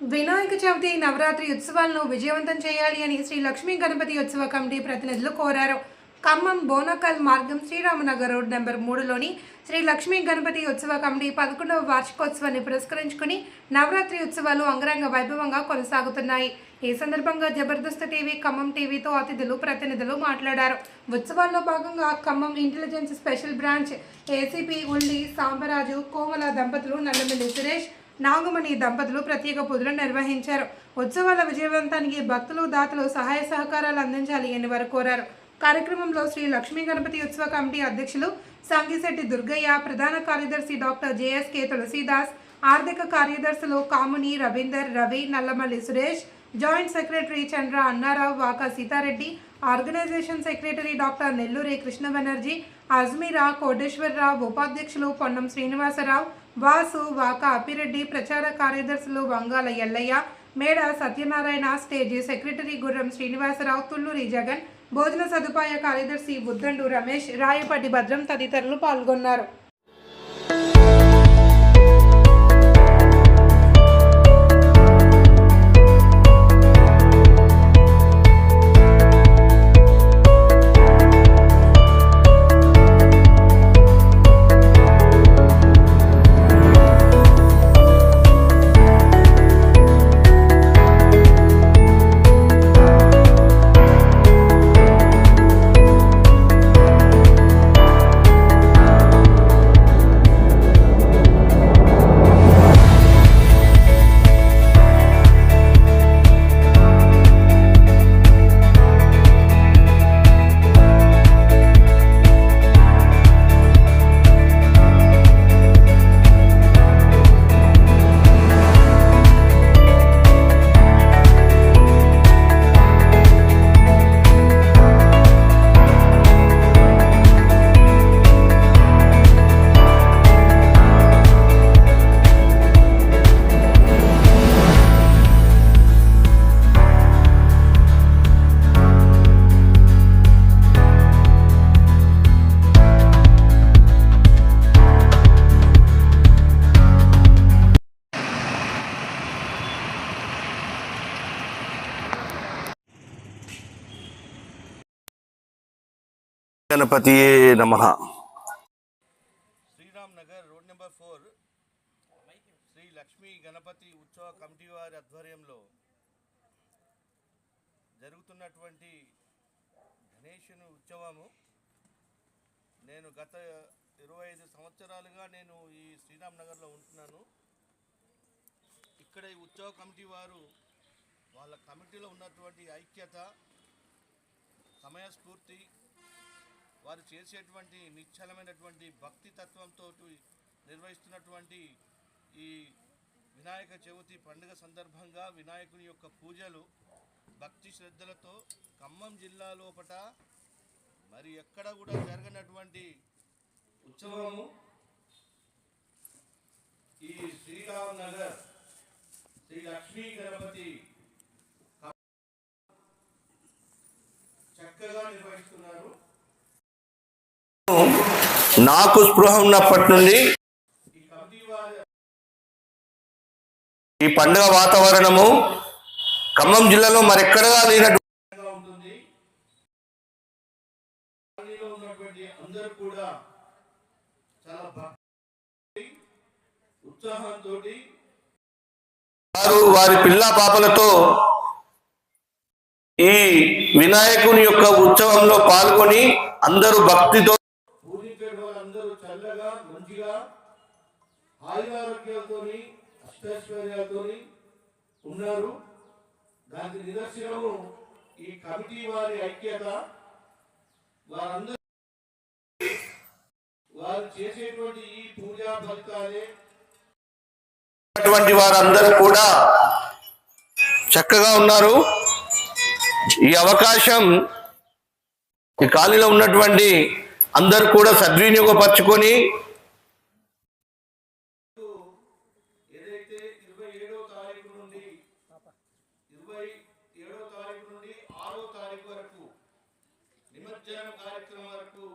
వినాయక చవితి నవరాత్రి ఉత్సవాలను విజయవంతం చేయాలి అని శ్రీ లక్ష్మీ గణపతి ఉత్సవ కమిటీ ప్రతినిధులు కోరారు. ఖమ్మం బోనకల్ మార్గం శ్రీరామనగర్ రోడ్ నెంబర్ మూడులోని శ్రీ లక్ష్మీ గణపతి ఉత్సవ కమిటీ పదకొండవ వార్షికోత్సవాన్ని పురస్కరించుకుని నవరాత్రి ఉత్సవాలు అంగరంగ వైభవంగా కొనసాగుతున్నాయి. ఈ సందర్భంగా జబర్దస్త్ టీవీ ఖమ్మం టీవీతో అతిథులు ప్రతినిధులు మాట్లాడారు. ఉత్సవాల్లో భాగంగా Khammam intelligence special branch ACP Ulli Sambaraju Komala దంపతులు నల్లమిల్లి సురేష్ నాగమణి దంపతులు ప్రత్యేక పూజలు నిర్వహించారు. ఉత్సవాల విజయవంతానికి భక్తులు దాతలు సహాయ సహకారాలు అందించాలి అని వారు కోరారు. కార్యక్రమంలో శ్రీ లక్ష్మీ గణపతి ఉత్సవ కమిటీ అధ్యక్షులు సంగిశెట్టి దుర్గయ్య ప్రధాన కార్యదర్శి డాక్టర్ జేఎస్కే తులసీదాస్ ఆర్థిక కార్యదర్శులు Kamuni Ravinder Ravi Nallamalli Suresh joint secretary Chandra Annarao Vaka Seethareddy organisation secretary doctor Nelluri Krishna Banerjee Ajmeera Koteswararao ఉపాధ్యక్షులు పొన్నం శ్రీనివాసరావు వాసు వాక అప్పిరెడ్డి ప్రచార కార్యదర్శులు వంగాల ఎల్లయ్య మేడ సత్యనారాయణ స్టేజీ సెక్రటరీ గుర్రం శ్రీనివాసరావు తుళ్ళూరి జగన్ భోజన సదుపాయ కార్యదర్శి బుద్దండు రమేష్ రాయపాటి భద్రం తదితరులు పాల్గొన్నారు. గణపతి నమ. Sriram Nagar road number four Sri Lakshmi Ganapathi ఉత్సవ కమిటీ వారి ఆధ్వర్యంలో జరుగుతున్నటువంటి గణేషుని ఉత్సవము. నేను గత ఇరవై ఐదు సంవత్సరాలుగా నేను ఈ శ్రీరామ్ నగర్లో ఉంటున్నాను. ఇక్కడ ఈ ఉత్సవ కమిటీ వారు వాళ్ళ కమిటీలో ఉన్నటువంటి ఐక్యత సమయస్ఫూర్తి వారు చేసేటువంటి నిశ్చలమైనటువంటి భక్తి తత్వంతో నిర్వహిస్తున్నటువంటి ఈ వినాయక చవితి పండుగ సందర్భంగా వినాయకుని యొక్క పూజలు భక్తి శ్రద్ధలతో ఖమ్మం జిల్లా లోపట మరి ఎక్కడ కూడా జరగనటువంటి ఉత్సవము ఈ శ్రీరామ్ నగర్ శ్రీ లక్ష్మీ గణపతి చక్కగా నిర్వహిస్తున్నారు. నాకు స్పృహ ఉన్నప్పటి నుండి ఈ పండుగ వాతావరణము ఖమ్మం జిల్లాలో మరెక్కడగా లేనట్టు అందరూ కూడా చాలా ఉత్సాహంతో వారు వారి పిల్ల పాపలతో ఈ వినాయకుని యొక్క ఉత్సవంలో పాల్గొని అందరూ భక్తితో ఆయురారోగ్యాలతోని అష్టైశ్వర్యాలతోని ఉన్నారు. దానికి నిదర్శనము ఈ కమిటీ వారి ఐక్యత. వారందరూ వారు చేసేటువంటి ఈ పూజా ఫలితాలే. ఉన్నటువంటి వారందరూ కూడా చక్కగా ఉన్నారు. ఈ అవకాశం ఈ కాలనీలో ఉన్నటువంటి అందరు కూడా సద్వినియోగపరచుకొని ఏదైతే ఇరవై ఏడో తారీఖు నుండి ఇరవై ఏడో తారీఖు నుండి ఆరో తారీఖు వరకు నిమజ్జనం కార్యక్రమం వరకు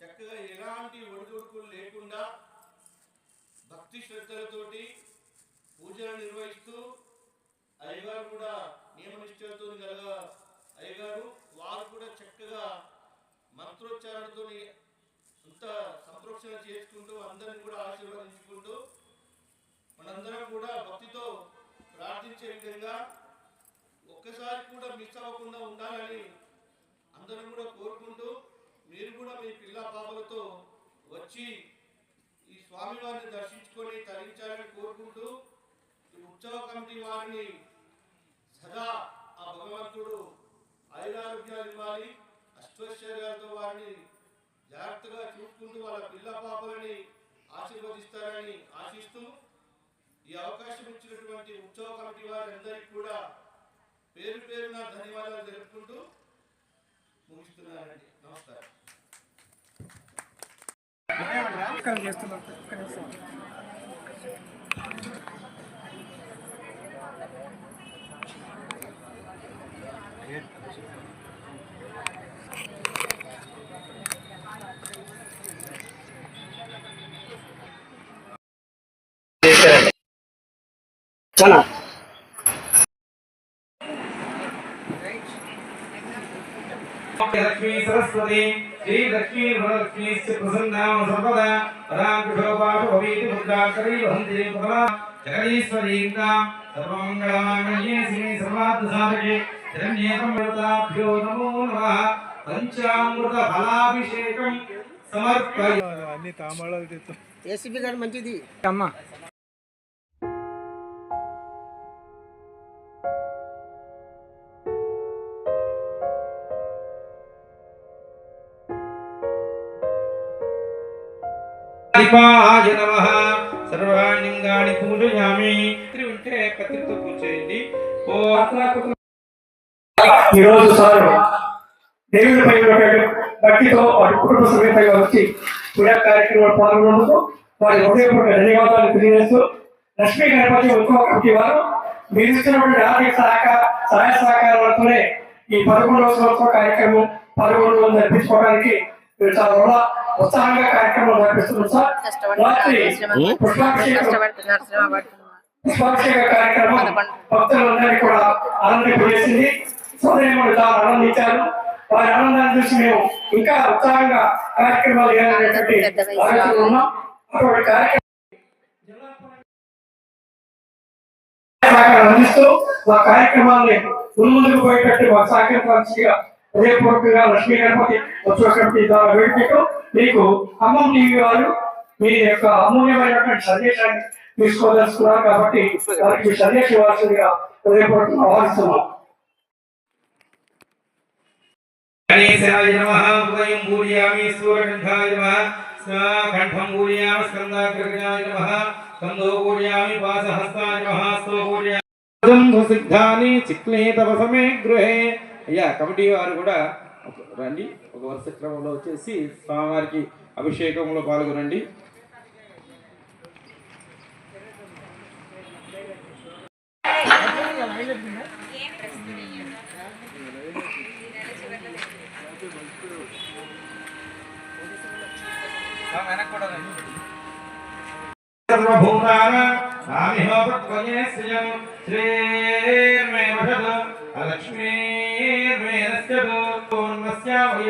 చక్కగా ఎలాంటి ఒడిదుడుకులు లేకుండా భక్తి శ్రద్ధలతోటి పూజలు నిర్వహిస్తూ అయ్యగారు కూడా నియమనిష్టలతో కలగ అయ్యగారు వారు కూడా చక్కగా మంత్రోచ్చారణతో అంత సంప్రోక్షణ చేసుకుంటూ అందరిని కూడా ఆశీర్వదించుకుంటూ మనందరం కూడా భక్తితో ప్రార్థించే విధంగా ఒక్కసారి కూడా మిస్ అవ్వకుండా ఉండాలని అందరం కూడా కోరుకుంటూ మీరు కూడా మీ పిల్ల పాపలతో వచ్చి ఈ స్వామివారిని దర్శించుకొని తరించాలని కోరుకుంటూ ఈ ఉత్సవ కమిటీ వారిని సదా ఆ భగవంతుడు ఆయురారోగ్యాలు ఇవ్వాలి. అష్టైశ్వర్యాలతో వారిని జాగ్రత్తగా చూసుకుంటూ వాళ్ళ పిల్ల పాపలని ఆశీర్వదిస్తారని ఆశిస్తూ ఈ అవకాశం ఇచ్చినటువంటి ఉత్సవ కమిటీ వారందరికీ కూడా పేరు పేరున ధన్యవాదాలు జరుపుకుంటూ ముగిస్తున్నానండి. నమస్కారం. చాలా. లక్ష్మీ సరస్వతి శ్రీ లక్ష్మీ వరలక్ష్మీ ప్రసన్నామ సర్వదా రామకృష్ణోపాఠ భవీతి ముద్రాకరీ వహంతి ప్రథమా జగదీశ్వరీంగా సర్వమంగళమాంగళ్యే శ్రీ సర్వార్థ సాధకే శరణ్యేకం దేవతాభ్యో నమో నమః. పంచామృత ఫలాభిషేకం సమర్పయ అన్ని తాంబాళాలు తెచ్చు ఏసీబీ గారు మంచిది. అమ్మా దీపాయ నమ. సర్వాణింగాణి పూజయామి కత్రి ఉంటే కత్తితో పూజ చేయండి ఓ. ఈరోజు సార్ దేవుడిపై భక్తితో వారి కుటుంబ సమేతంగా వచ్చి పూజా కార్యక్రమంలో పాల్గొన్నందుకు వారి హృదయపూర్వక ధన్యవాదాలు తెలియజేస్తూ లక్ష్మీ గణపతి ఉత్సవ కమిటీ వారు మీరు ఇచ్చినటువంటి ఆర్థిక సహకార సహాయ సహకారాలతోనే ఈ పదకొండవ సంవత్సరం కార్యక్రమం పదకొండు వందలు నడిపించుకోవడానికి చాలా ఉత్సాహంగా కార్యక్రమం సార్. పుష్పాభిషేకం భక్తులందరినీ కూడా ఆనందింపజేసింది సోదరిమణులు చాలా ఆనందించారు. వారి ఆనందాన్ని చూసి మేము ఇంకా ఉత్సాహంగా కార్యక్రమాలు చేయాలనేటువంటి ఆలోచనలో ఉన్నాం. అటువంటి కార్యక్రమం సహకారం అందిస్తూ మా కార్యక్రమాన్ని ముందుకు పోయేటట్టు మా సహకరించాల్సిందిగా హృదయపూర్వకంగా లక్ష్మీ గణపతి ఉత్సవ కమిటీ ద్వారా వేడుకతో మీకు అమ్మం టీవీ వారు మీ యొక్క అమూల్యమైనటువంటి సందేశాన్ని తీసుకోదలుచుకున్నారు కాబట్టి వారికి మీ సందేశం ఇవ్వాల్సిందిగా హృదయపూర్వకంగా ఆహ్వానిస్తున్నాం. గణేశాయ నమః ఉదయం పూజయామి సూర్యకంఠాయ నమః కంఠం పూజయామి స్కందాగ్రజాయ నమః స్కందో పూజయామి పాసహస్తాయ నమః sto పూజయామి సిద్ధాని చిక్లే తపసమే గృహే అయ్యా కమిటీ వారు కూడా రండి ఒక వరుస క్రమంలో వచ్చేసి స్వామివారికి అభిషేకంలో పాల్గొనండి. సర్వభూతాన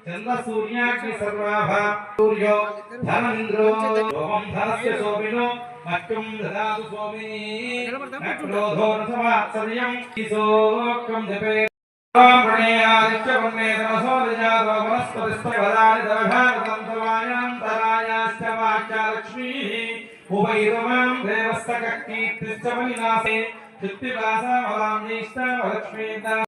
మాం చంద్ర సూర్యాగ్ని సూర్యో ధనంద్రో ఓం ధనస్య శోభినో మట్టుం దదాతు జపే పుణ్యే తమసో వనస్పతిస్తవదాని వాక్యా దేవస్తకీర్తిశ్చ మలినాసే చిత్తివాసా వలాం